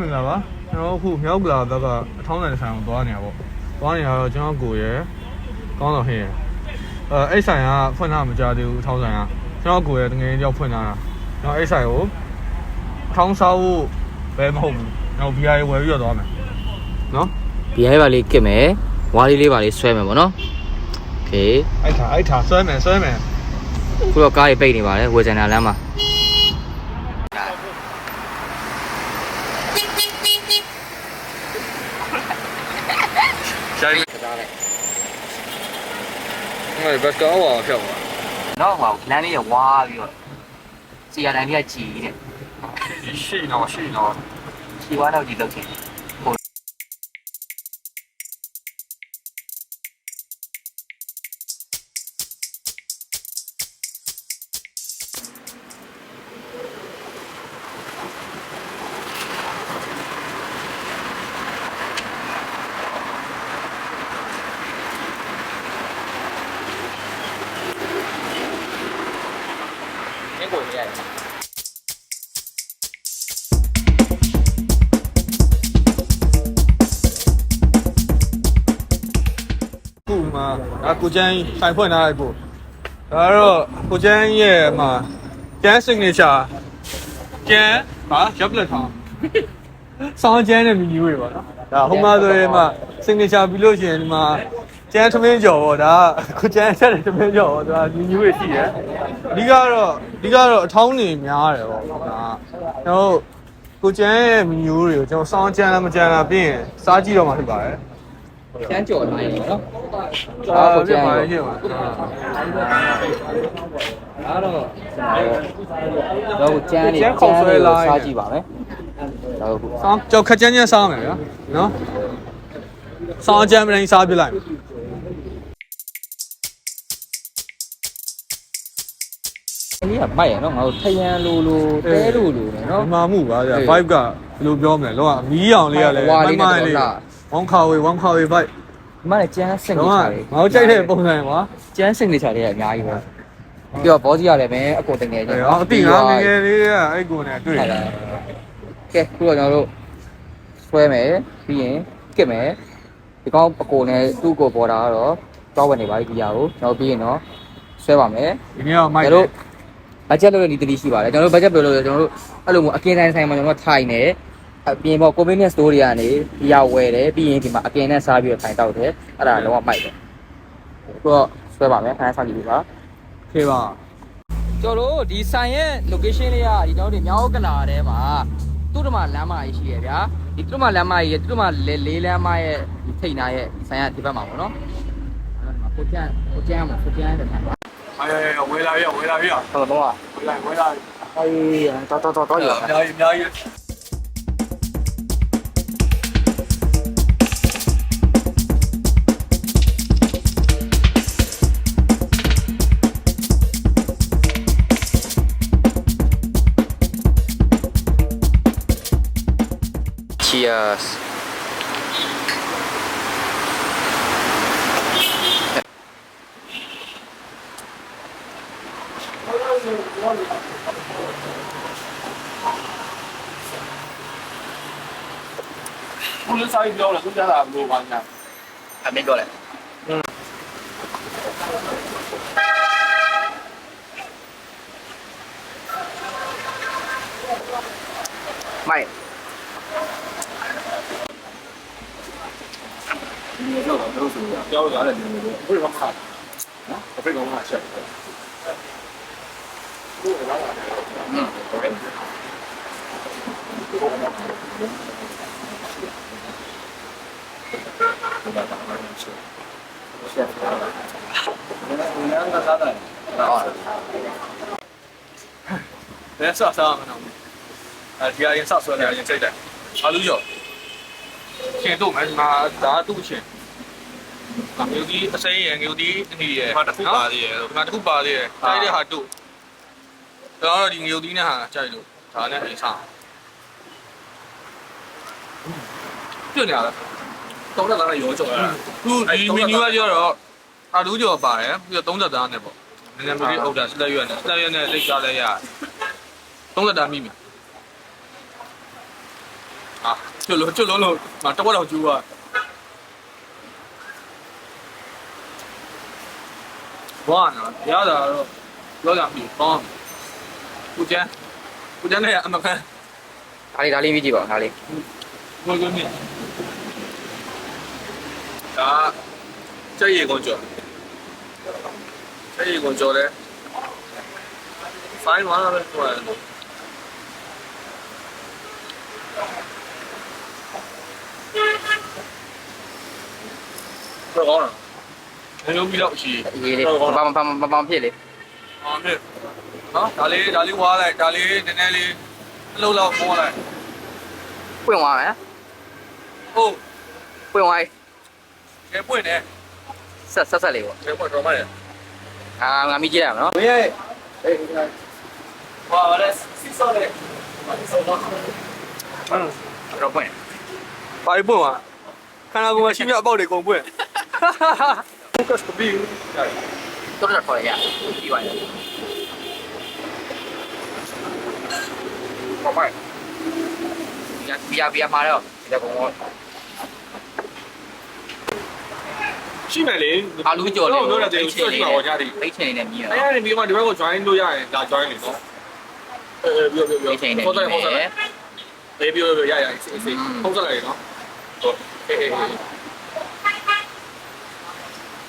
မင်္ဂလာပါကျွန်တော်တို့အခုမြောက်ကလာဘက်ကအထောင်းဆိုင်ဆိုင်ကိုသွားနေတာပေါ့သွားနေတာတော့ကျွန်တော်ကိုရယ်ကောင်းတော်ဟင်းရယ်အဲအဲ့ဆိုင်ကဖွင့်တာမကြသေးဘူးအထောင်းဆိုင်ကကျွန်တော်ကိုရယ်တကယ်ကြောက်ဖွင့်တာကျွန်တော်အဲ့ဆိုင်ကိုအထောင်းစားဖို့ပဲမဟုတ်ဘူးကျွန်တော် BI ဝယ်ပြီးတော့သွားမယ်နော် ဒီဟဲပါလေးကစ်မယ်ဝါးလေးလေးပါလေးဆွဲမယ်ပေါ့နော်โอเค အဲ့ထားအဲ့ထားဆွဲမယ်ဆွဲမယ် ခုတော့ကားကြီးပိတ်နေပါတယ်ဝေဇန်နာလမ်းမှာ ဟိုဘက်ကောင်းအောင်ဖြောက်ပါနော်ဟောလမ်းလေးရဝါးပြီးတော့စီရတိုင်းလေးကကြည်တဲ့ရှိနော်ရှိနော်စီဝါတော့ဒီလောက်ချင်းငင်း ရတယ်ခုမှဒါကိုကျန်းဆိုင်ဖွင့်ထားလိုက်ပို့ဒါတော့ကိုကျန်းရဲ့မှာကျန်း signature ကျန်းဟာရပ်လက်ထောင်းဆောင်းကျန်းတဲ့မီနီတွေပါနော်ဒါဟိုမှာဆိုရင်မှာ signature ပြီးလို့ရှိရင်ဒီမှာ ကျန်းသမင်းကြော်ပေါ့ဒါကိုကျန်းဆက်တဲ့သမင်းကြော်ပေါ့ဒါမီနီတွေရှိတယ်အဓိကတော့အဓိကတော့အထောင်းနေများတယ်ပေါ့ဒါကျွန်တော်တို့ကိုကျန်းရဲ့မီနီတွေကိုကျွန်တော်ဆောင်းကျန်းလားမကျန်းလားပြီးရင်စားကြည့်တော့မှဖြစ်ပါတယ်ကျန်းကြော်လာရင်နော်အာဖြစ်ပါရဲ့ဖြစ်ပါအားတော့တော့ကျန်းနေစားကြည့်ပါမယ်တော့ခုဆောင်းကြောက်ခက်ကြမ်းကြမ်းစားမယ်ဗျာနော်ဆောင်းအကြမ်းမတိုင်းစားပြလိုက်မယ် လေးကမိုက်ရနော်ငါတို့ထယန်လိုလိုတဲလိုလိုနော်ဒီမှာမှုပါဗျာ vibe ကဘယ်လိုပြောမလဲလောကမီးအောင်လေးကလည်းဝါလေးနဲ့မတော့လေးလာဝမ်ခါဝေဝမ်ခါဝေ vibe ဒီမှာလည်းကျန်းစင်နေတော့ချာလေးငါတို့ကြိုက်တဲ့ပုံစံကွာကျန်းစင်နေချာလေးကအများကြီးပဲပြီးတော့ဘောစီရတယ်ပဲအကုန်တင်နေကြအဲအော်အတိငါငယ်ငယ်လေးကအဲ့ကိုနဲ့တွေ့တယ်ကဲခုတော့ကျွန်တော်တို့ဆွဲမယ်ပြီးရင်ကစ်မယ်ဒီကောင်အကိုနဲ့သူ့ကိုပေါ်တာကတော့တောက်ဝင်နေပါပြီဒီဟာကိုကျွန်တော်ပြီးရင်တော့ဆွဲပါမယ် ဒီနေ့ကမိုက်ကျွန်တော်တို့ ဘတ်ဂျက်လို့ဒီတတိရှိပါတယ်ကျွန်တော်တို့ဘတ်ဂျက်ပြောလို့ကျွန်တော်တို့အဲ့လိုမျိုးအကင်တိုင်းဆိုင်မှာကျွန်တော်တို့ထိုင်နေအပြင်ပေါ့ convenience store တွေကနေဒီဟာဝယ်တယ်ပြီးရင်ဒီမှာအကင်နဲ့စားပြီးတော့ထိုင်တောက်တယ်အဲ့ဒါလုံးဝမိုက်တယ်ခုတော့ဆွဲပါမယ်ခဏဆောင်ကြည့်ပါခေပါကျွန်တော်တို့ဒီဆိုင်ရဲ့ location လေးကဒီကျွန်တော်တို့မြောက်ကလာထဲမှာသူ့တမလမ်းမကြီးရှိရဗျာဒီသူ့တမလမ်းမကြီးရဲ့သူ့တမလေးလေးလမ်းမရဲ့ဒီထိတ်နာရဲ့ဒီဆိုင်ကဒီဘက်မှာပေါ့နော်အဲ့ဒါကိုကျန်းကိုကျန်းမှာကိုကျန်းတဲ့ဆိုင် ပါအေးဝေးလာပြီဝေးလာပြီဟုတ်တော့ဝေးလာဝေးလာပြီအေးတော်တော်တော်တော်ရအများကြီးအများကြီး Cheers ဘုရားစာရေးပြောတယ်သူကြားတာဘလို့ပါညာအမေပြောလိုက်မိုက်ဒီလိုတော့လို့ဆိုပြောလို့ရတယ်ဒီလိုဘယ်မှာခါနော်ဘယ်ကောင်မှချက်တယ် ဘုရားလာတယ်ဟုတ်ကဲ့လဲဆော့ဆော့မနော်အဲဒီအရင်ဆော့ဆွဲတယ်အရင်စိတ်တယ်အာလူကျော်ရှင်တို့မယ်ငါဒါသူ့ရှင်ငါမျိုးဒီအစိမ်းရယ်မျိုးဒီအနီရယ်ဟာတစ်ခုပါသေးရဲ့ငါတစ်ခုပါသေးတယ်ကြိုက်တဲ့ဟာတို့ တော့တော့ဒီမျိုးဒီနဲ့ဟာကြိုက်လို့ဒါနဲ့အိမ်ဆောင်ပြနေရလားတော့လည်းလာရောကြော်ရတာသူဒီမီနူကကျတော့အာလူကျော်ပါတယ်ပြီးတော့30သားနဲ့ပေါ့နည်းနည်းမျိုးဒီအောက်တာစလက်ရွက်နဲ့စလက်ရွက်နဲ့လိတ်ကားလဲရ30သားမိမယ်အာကျွတ်လို့ကျွတ်လို့လို့မတဝက်တော့ကျူးသွားဘာနော်ရတာတော့လောလာပြီကောင်း ကိုကျန်းကိုကျန်းနဲ့အမကန်ဒါလေးဒါလေးမြည်ကြည့်ပါဒါလေးကိုကိုမြင့်ဒါကျက်ရီကုန်ကျော်ကျက်ရီကုန်ကျော်တယ်ဖိုင်းဝါလာပဲဆိုရတယ်တော့ကောင်းလားဘယ်လိုပြီးတော့ရှိရေးလေးဘာမှဘာမှဘာမှဖြစ်လေအော်မြစ် နော်ဒါလေးဒါလေးဝါလိုက်ဒါလေးနည်းနည်းလေးအလုပ်လောက်မောလိုက်ပွင့်သွားမယ်ဟုတ်ပွင့်သွားကဲပွင့်တယ်ဆက်ဆက်ဆက်လေးပေါ့ကဲပွင့်တော့မရအာငါမြည်ကြည့်ရအောင်နော်မရဲ့အေးဝါရဲစစ်စောလေဘာစောတော့ဟမ်တော့ပွင့်ဘာပွင့်ဝါခန္ဓာကိုယ်မှာရှိမြအပေါက်တွေကုန်ပွင့်ဖုကတ်ပြီးတော့တော့ခေါ်ရရပြီးပါရဲ့ ဘာပါရပြရပြမှာတော့ဒီကောင်ကရှိမယ်လေအာလူကြော်လေးတော့တော့တယ်ရှိရှိပါဝကြတယ်ပိတ်ချင်နေမြည်အဲ့တော့ဒါနေပြီးမှဒီဘက်ကို join လို့ရရင်ဒါ join နေနော်အဲပြောပြောပြောပိတ်ချင်နေဟုတ်တယ်ဟုတ်တယ်မြည်အေးပြောပြောရရအေးအေးဖုန်းဆက်လိုက်နော်ဟုတ်အေးအေး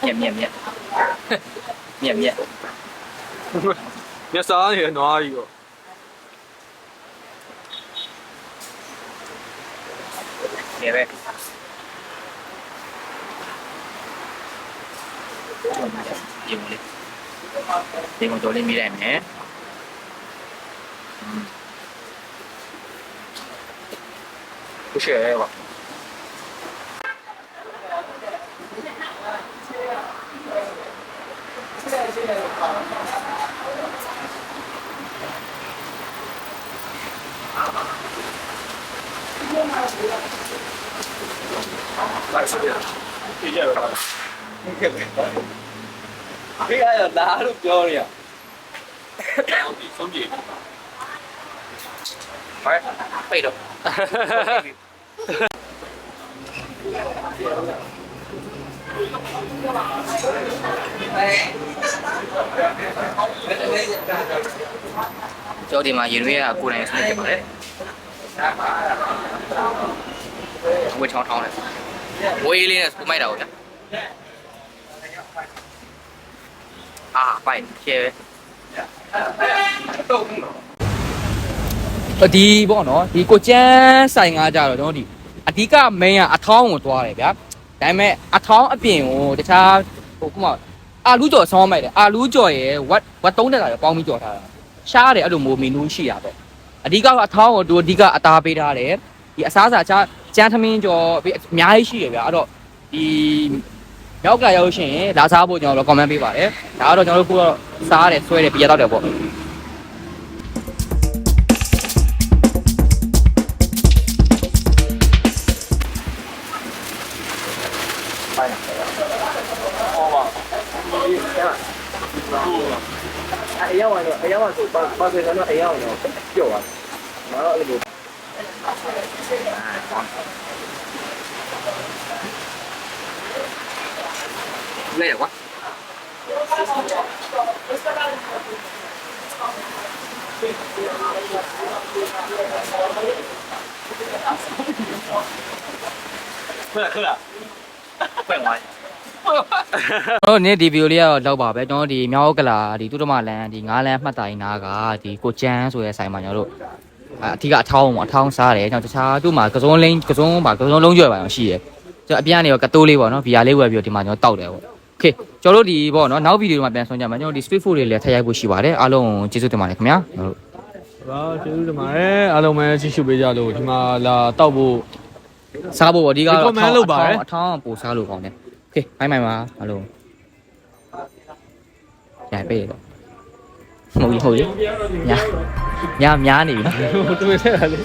မြက်မြက်မြက်မြက်မြက်မျက်စားရနွားကြီးပေါ့ နေပဲဒီမလေးဒီကောင်ကြော်လေးမိလိုက်မယ်不是吧？来 ဖြေရတော့တာဖြေရတော့ဒါလို့ပြောနေရဟုတ်ပြီဆုံးပြေဟဲ့ပိတ်တော့ကျော်ဒီမှာရေရွေးရကိုယ်တိုင်စနစ်ဖြစ်ပါတယ်ဝေချောင်းထောင်းတယ် ဝေးလေးနဲ့စပူမိုက်တာကိုဗျအာပိုင်ရှယ်ပဲဒီပေါ့နော်ဒီကိုကျန်းဆိုင်ကားကြတော့ကျွန်တော်ဒီအဓိက main ကအထောင်းကိုတွားတယ်ဗျာဒါပေမဲ့အထောင်းအပြင်ကိုတခြားဟိုခုမှအာလူးကြော်ဆောင်းမိုက်တယ်အာလူးကြော်ရယ်ဝတ်ဝတ်သုံးတက်တာရယ်ပေါင်းပြီးကြော်ထားတာရှားတယ်အဲ့လိုမျိုးမီနူးရှိတာပေါ့အဓိကအထောင်းကိုသူအဓိကအသားပေးထားတယ်ဒီအစားအစာချ ကျန်းသမင်းကြော်ပြီးအများကြီးရှိရဗျာအဲ့တော့ဒီမြောက်ကလာရောက်လို့ရှိရင်လာစားဖို့ကျွန်တော်တို့ comment ပေးပါတယ်ဒါကတော့ကျွန်တော်တို့ခုတော့စားရတယ်ဆွဲတယ်ပြရတော့တယ်ပေါ့အယောင်ကတော့အယောင်ကဆိုပါပါစေကတော့ อ่าครับเล่วะเพื่อคือเพื่อไว้ကျွန်တော်နည်းဒီဗီဒီယိုလေးကတော့လောက်ပါပဲကျွန်တော်ဒီမြောက်ကလာဒီတုတ္တမလန်ဒီငားလန်မှတ်တိုင်နာကဒီကိုချမ်းဆိုတဲ့ဆိုင်မှာကျွန်တော်တို့ အထီးကအထောင်းပေါ့အထောင်းစားတယ်ကျွန်တော်တခြားသူ့မှာကစုံလိန်ကစုံပါကစုံလုံးကျွဲပါအောင်ရှိတယ်ကျွန်တော်အပြန်ကနေတော့ကတိုးလေးပေါ့နော်ဗီယာလေးဝယ်ပြီးတော့ဒီမှာကျွန်တော်တောက်တယ်ပေါ့โอเคကျွန်တော်တို့ဒီပေါ့နော်နောက်ဗီဒီယိုမှာပြန်ဆွမ်းကြမှာကျွန်တော်ဒီ street food တွေလည်းထည့်ရိုက်ဖို့ရှိပါတယ်အားလုံးကျေးဇူးတင်ပါတယ်ခင်ဗျာကျွန်တော်တို့ ပါကျေးဇူးတင်ပါတယ်အားလုံးပဲကြည့်ရှုပေးကြလို့ဒီမှာလာတောက်ဖို့ စားဖို့ပေါ့ဒီကတော့ Recommend လုပ်ပါတယ် အထောင်းအပိုစားလို့ကောင်းတယ်โอเคဘိုင်းဘိုင်းပါအားလုံးရိုက်ပေးတော့ ဟုတ်ပြီဟုတ်ပြီညာညာများနေပြီနော်တွေ့ခဲ့တာလေ